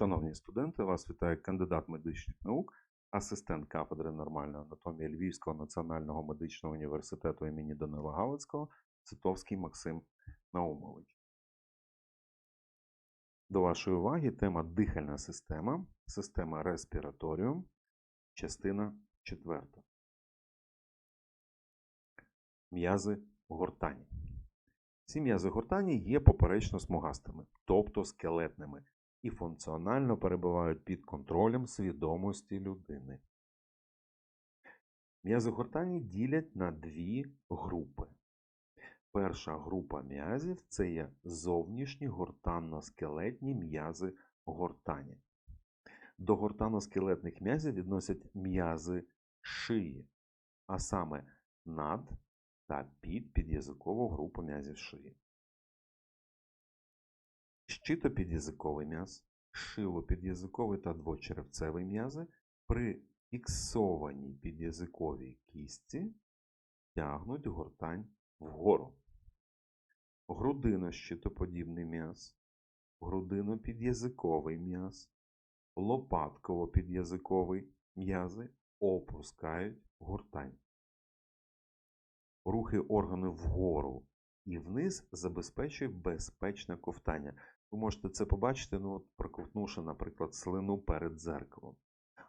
Шановні студенти, вас вітає кандидат медичних наук, асистент кафедри нормальної анатомії Львівського національного медичного університету імені Данила Галицького Цитовський Максим Наумович. До вашої уваги тема дихальна система, система респіраторіум, частина 4. М'язи гортані. Ці м'язи гортані є поперечно смугастими, тобто скелетними, і функціонально перебувають під контролем свідомості людини. М'язи гортані ділять на дві групи. Перша група м'язів це є зовнішні гортанно-скелетні м'язи гортані. До гортано-скелетних м'язів відносять м'язи шиї, а саме над та під під'язикову групу м'язів шиї. Щитопід'язиковий м'яз, шилопід'язиковий та двочеревцевий м'язи при фіксованій під'язиковій кістці тягнуть гортань вгору. Грудино-щитоподібний м'яз, грудино-під'язиковий м'яз, лопатково-під'язиковий м'язи опускають гортань. Рухи органу вгору і вниз забезпечує безпечне ковтання. Ви можете це побачити, ну, от, проковтнувши, наприклад, слину перед дзеркалом,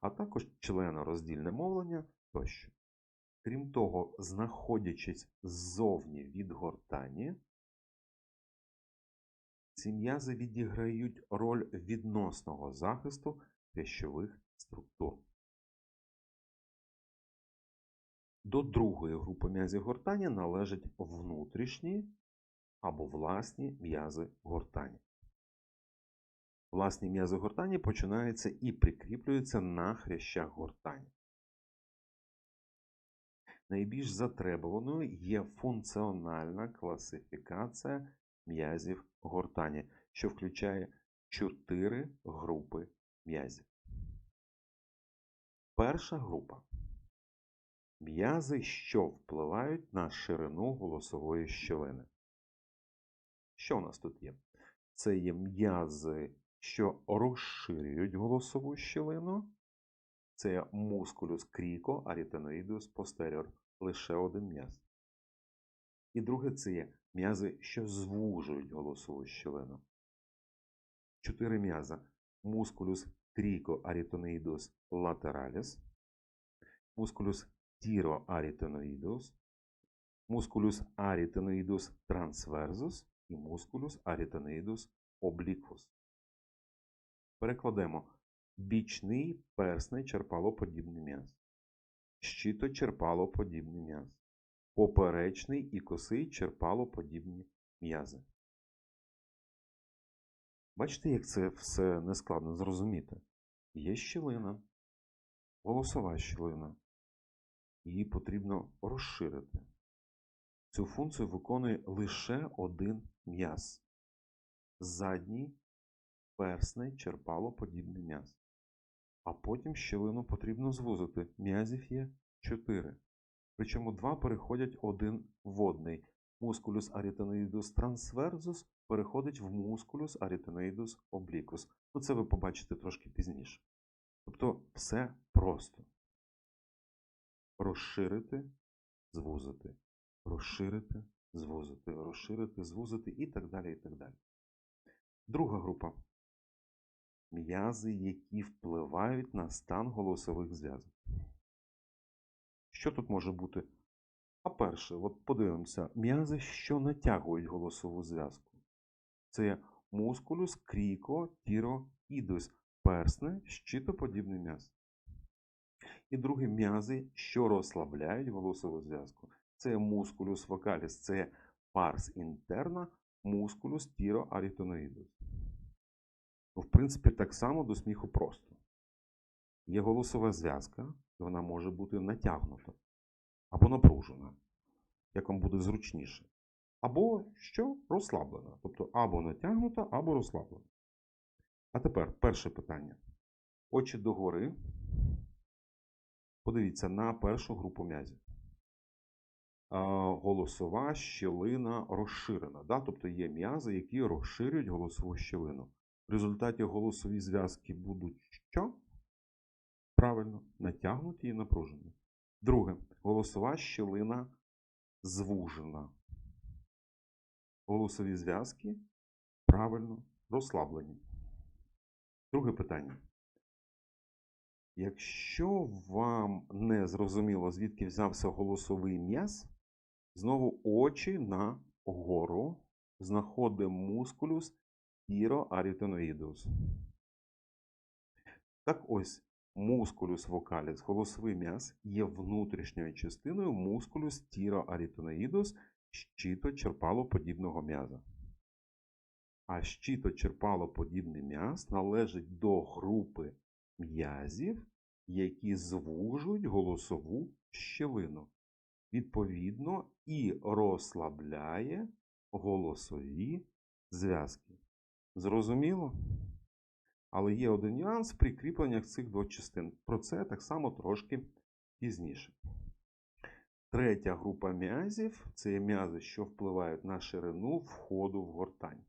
а також членороздільне мовлення тощо. Крім того, знаходячись ззовні від гортані, ці м'язи відіграють роль відносного захисту пищових структур. До другої групи м'язів гортані належать внутрішні або власні м'язи гортані. Власні м'язи гортані починаються і прикріплюються на хрящах гортані. Найбільш затребуваною є функціональна класифікація м'язів гортані, що включає чотири групи м'язів. Перша група м'язи, що впливають на ширину голосової щелини. Що у нас тут є? Це є м'язи, що розширюють голосову щелину. Це мускулюс кріко, арітеноїдус постеріор. Лише один м'яз. І друге це є м'язи, що звужують голосову щелину. Чотири м'яза. Мускулюс кріко арітонеїдус латераліс, мускулюс тіроарітеноїдус, мускулюс арітеноїдус трансверзус і мускулюс арітеноїдус обліквус. Перекладемо бічний персний черпалоподібний м'яз, щиточерпалоподібний м'яз, поперечний і косий черпалоподібні м'язи. Бачите, як це все нескладно зрозуміти? Є щілина, голосова щілина. Її потрібно розширити. Цю функцію виконує лише один м'яз. Задній персний черпалоподібний м'яз. А потім щелину потрібно звузити. М'язів є 4. Причому два переходять один в одний. Мускулюс арітеноїдус трансверзус переходить в мускулюс арітеноїдус облікус. Ну, це ви побачите трошки пізніше. Тобто все просто. Розширити, звузити, розширити, звузити, розширити, звузити і так далі. і так далі. Друга група м'язи, які впливають на стан голосових зв'язок. Що тут може бути? А перше, от подивимося, м'язи, що натягують голосову зв'язку. Це мускулюс, кріко, тіроїдус, персне, щитоподібний м'яз. І друге м'язи, що розслабляють голосову зв'язку. Це мускулюс вокаліс, це парс інтерна, мускулюс тіроарітоноїдус. Ну, в принципі, так само до сміху просто. Є голосова зв'язка, і вона може бути натягнута або напружена, як вам буде зручніше. Або що розслаблена. Тобто або натягнута, або розслаблена. А тепер перше питання. Очі догори. Подивіться на першу групу м'язів. Голосова щелина розширена. Да? Тобто є м'язи, які розширюють голосову щелину. В результаті голосові зв'язки будуть що? Правильно, натягнуті і напружені. Друге. Голосова щілина звужена. Голосові зв'язки правильно розслаблені. Друге питання. Якщо вам не зрозуміло, звідки взявся голосовий м'яз, знову очі на гору знаходимо мускулюс тіроарітиноїдус. Так ось, мускулюс вокаліс, голосовий м'яз, є внутрішньою частиною мускулюс тіроарітиноїдус щиточерпалоподібного м'яза. А щиточерпалоподібний м'яз належить до групи м'язів, які звужують голосову щелину. Відповідно, і розслабляє голосові зв'язки. Зрозуміло? Але є один нюанс при кріпленнях цих двох частин. Про це так само трошки пізніше. Третя група м'язів це є м'язи, що впливають на ширину входу в гортань.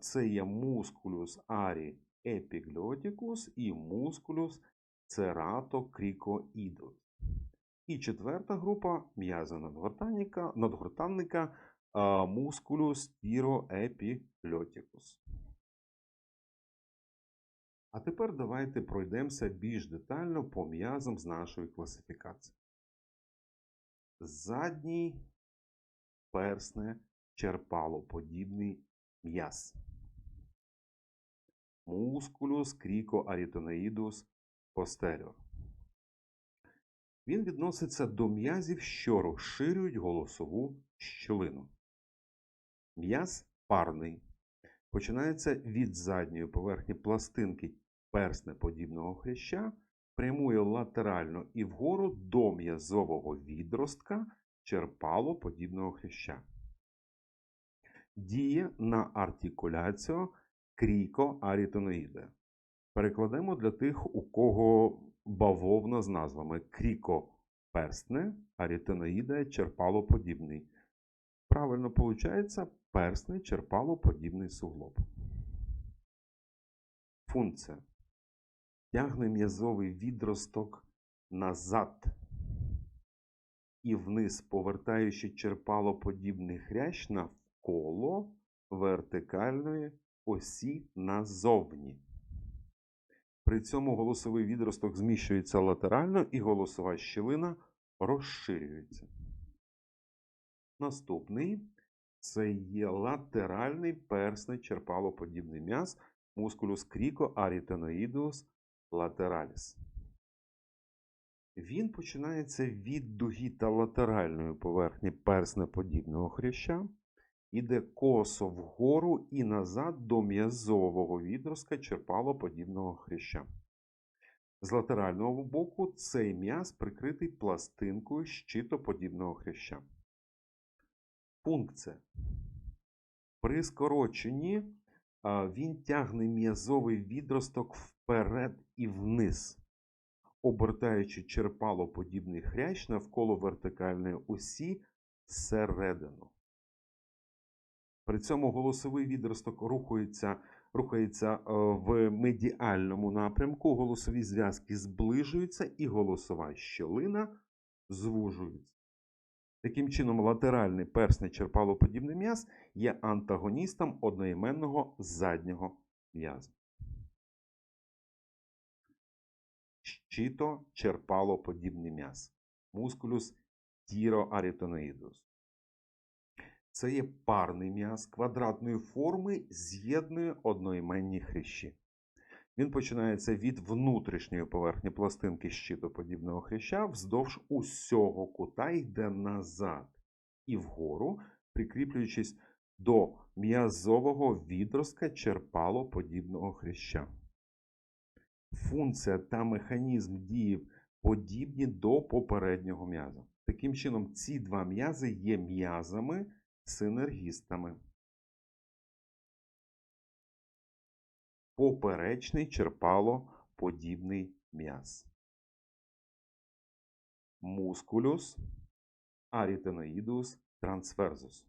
Це є мускулюс арі епіглотикус і мускулюс цератокрікоїдус. І четверта група м'яза надгортанника, надгортанника мускулюс тіроепіглотикус. А тепер давайте пройдемося більш детально по м'язам з нашої класифікації. Задній персне черпалоподібний м'яз. Мускулюс крікоарітоноїдус постеріор. Він відноситься до м'язів, що розширюють голосову щілину. М'яз парний. Починається від задньої поверхні пластинки перснеподібного хряща, прямує латерально і вгору до м'язового відростка черпалоподібного хряща. Діє на артикуляцію крікоарітоноїде. Перекладемо для тих, у кого бавовна з назвами крікоперстне, арітиноїде черпалоподібний. Правильно виходить персний черпалоподібний суглоб. Функція. Тягне м'язовий відросток назад і вниз, повертаючи черпалоподібний хрящ навколо вертикальної осі назовні. При цьому голосовий відросток зміщується латерально і голосова щілина розширюється. Наступний це є латеральний персний черпалоподібний м'яз мускулюс крікоарітеноїдус латераліс. Він починається від дуги та латеральної поверхні перснеподібного хряща, іде косо вгору і назад до м'язового відростка черпалоподібного хряща. З латерального боку цей м'яз прикритий пластинкою щитоподібного хряща. Функція. При скороченні він тягне м'язовий відросток вперед і вниз, обертаючи черпалоподібний хрящ навколо вертикальної осі всередину. При цьому голосовий відросток рухається рухається в медіальному напрямку, голосові зв'язки зближуються і голосова щелина звужується. Таким чином, латеральний персний черпалоподібний м'яз є антагоністом одноіменного заднього м'яза. Щито черпалоподібний м'яз. Мускулюс тіроарітоноїдус. Це є парний м'яз квадратної форми, з'єднує одноіменні хрящі. Він починається від внутрішньої поверхні пластинки щитоподібного хряща, вздовж усього кута йде назад і вгору, прикріплюючись до м'язового відростка черпалоподібного хряща. Функція та механізм дії подібні до попереднього м'яза. Таким чином, ці два м'язи є м'язами Поперечний черпалоподібний м'яз. Мускулюс арітеноїдус трансверзус.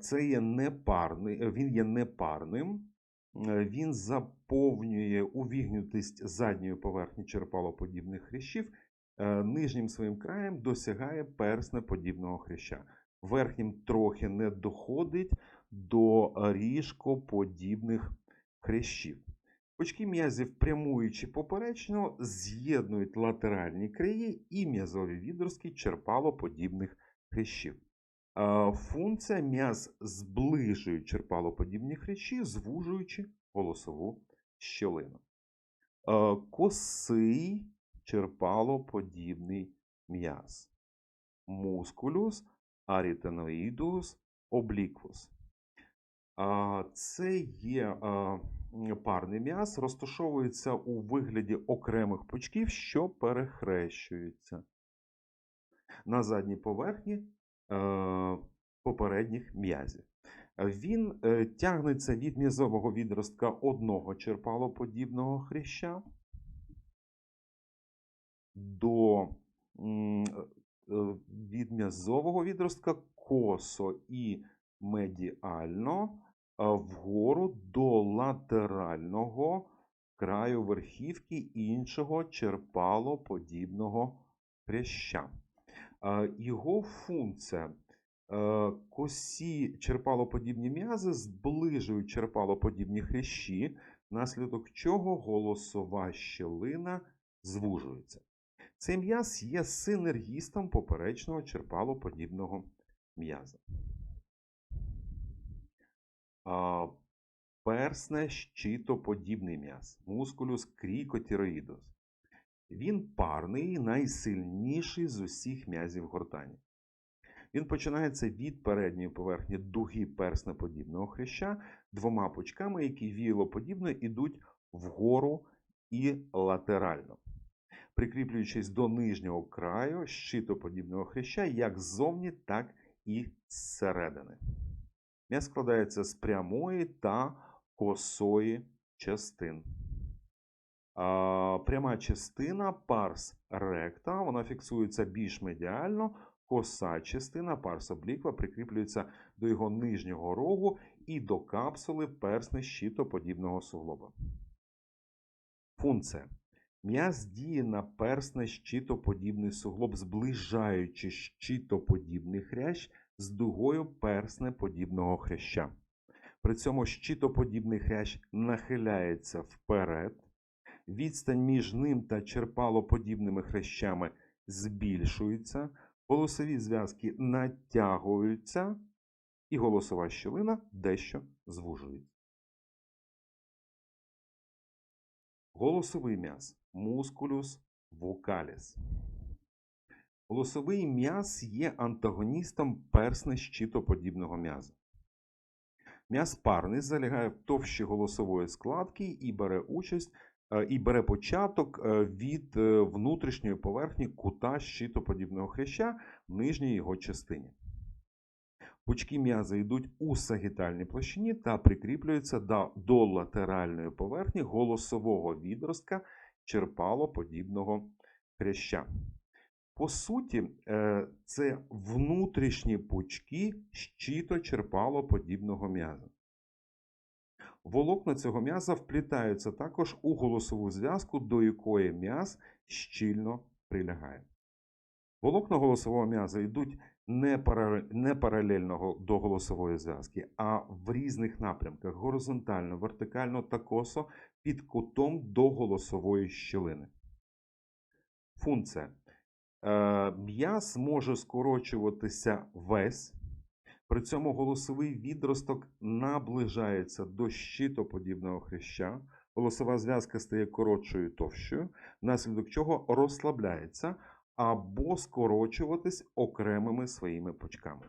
Це є непарний, він є непарним. Е, Він заповнює увігнутість задньої поверхні черпалоподібних хрящів. Е, Нижнім своїм краєм досягає перснеподібного хряща. Верхнім трохи не доходить до ріжкоподібних хрящів. Пучки м'язів, прямуючи поперечно, з'єднують латеральні краї і м'язові відростки черпалоподібних хрящів. Е, Функція м'яз зближує черпалоподібні хрящі, звужуючи голосову щелину. Е, Косий черпалоподібний м'яз. Мускулюс арітеноїдус обліквус. Це є парний м'яз, розташовується у вигляді окремих пучків, що перехрещуються на задній поверхні е, попередніх м'язів. Він е, тягнеться від м'язового відростка одного черпалоподібного хряща до е, від м'язового відростка косо і медіально вгору до латерального краю верхівки іншого черпалоподібного хряща. Його функція е, косі черпалоподібні м'язи зближують черпалоподібні хрящі, внаслідок чого голосова щелина звужується. Цей м'яз є синергістом поперечного черпалоподібного м'яза. Персне щитоподібний м'яз, мускулюс крікотіроїдус. Він парний, найсильніший з усіх м'язів гортані. Він починається від передньої поверхні дуги перснеподібного хряща двома пучками, які віялоподібно йдуть вгору і латерально, прикріплюючись до нижнього краю щитоподібного хряща як ззовні, так і зсередини. М'яз складається з прямої та косої частин. Пряма частина парс ректа, вона фіксується більш медіально. Коса частина парс обліква прикріплюється до його нижнього рогу і до капсули персне щитоподібного суглоба. Функція. М'яз діє на персне щитоподібний суглоб, зближаючи щитоподібний хрящ з дугою перснеподібного хряща. При цьому щитоподібний хрящ нахиляється вперед. Відстань між ним та черпалоподібними хрящами збільшується, голосові зв'язки натягуються, і голосова щілина дещо звужується. Голосовий м'яз мускулюс вокаліс. Голосовий м'яз є антагоністом персне щитоподібного м'яза. М'яз парний залягає в товщі голосової складки і бере участь е, і бере початок е, від е, внутрішньої поверхні кута щитоподібного хряща в нижній його частині. Пучки м'яза йдуть у сагітальній площині та прикріплюються до латеральної поверхні голосового відростка черпалоподібного хряща. По суті, е, це внутрішні пучки щиточерпалоподібного м'яза. Волокна цього м'яза вплітаються також у голосову зв'язку, до якої м'яз щільно прилягає. Волокна голосового м'яза йдуть не паралельно до голосової зв'язки, а в різних напрямках горизонтально, вертикально та косо під кутом до голосової щілини. Функція. Е, М'яз може скорочуватися весь. При цьому голосовий відросток наближається до щитоподібного хряща. Голосова зв'язка стає коротшою і товщою, внаслідок чого розслабляється або скорочуватись окремими своїми пучками.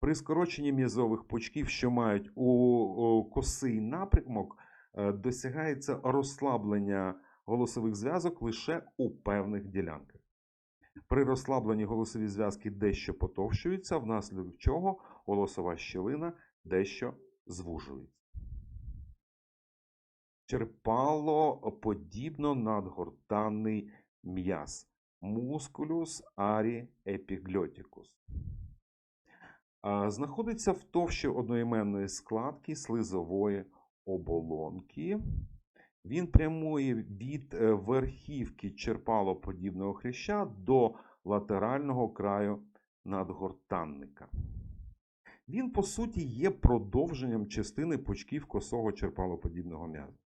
При скороченні м'язових пучків, що мають у косий напрямок, е, досягається розслаблення голосових зв'язок лише у певних ділянках. При розслабленні голосові зв'язки дещо потовщуються, внаслідок чого голосова щілина дещо звужується. Черпалоподібно надгортанний м'яз. Мускулюс арі епігльотікус. знаходиться в товщі одноіменної складки слизової оболонки. Він прямує від е, верхівки черпалоподібного хряща до латерального краю надгортанника. Він, по суті, є продовженням частини пучків косого черпалоподібного м'яза.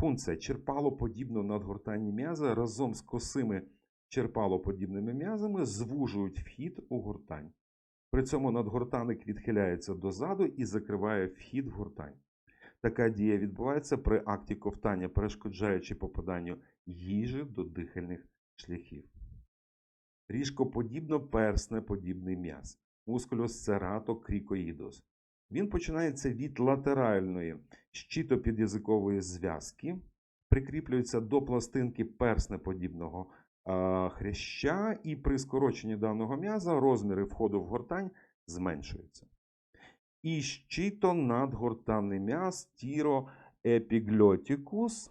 Функція черпалоподібного надгортання м'яза разом з косими черпалоподібними м'язами звужують вхід у гортань. При цьому надгортанник відхиляється дозаду і закриває вхід в гортань. Така дія відбувається при акті ковтання, перешкоджаючи попаданню їжі до дихальних шляхів. Ріжкоподібно перснеподібний м'яз мускулюс серато крікоїдос. Він починається від латеральної щитопідязикової зв'язки, прикріплюється до пластинки перснеподібного хряща, і при скороченні даного м'яза розміри входу в гортань зменшуються. І щитонадгортанний м'яз тіроепігльотікус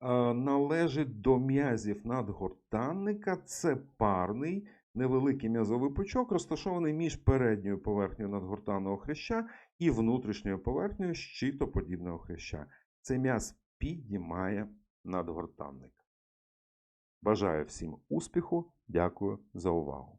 а, належить до м'язів надгортанника. Це парний невеликий м'язовий пучок, розташований між передньою поверхнею надгортанного хряща і внутрішньою поверхнею щитоподібного хряща. Цей м'яз піднімає надгортанник. Бажаю всім успіху. Дякую за увагу.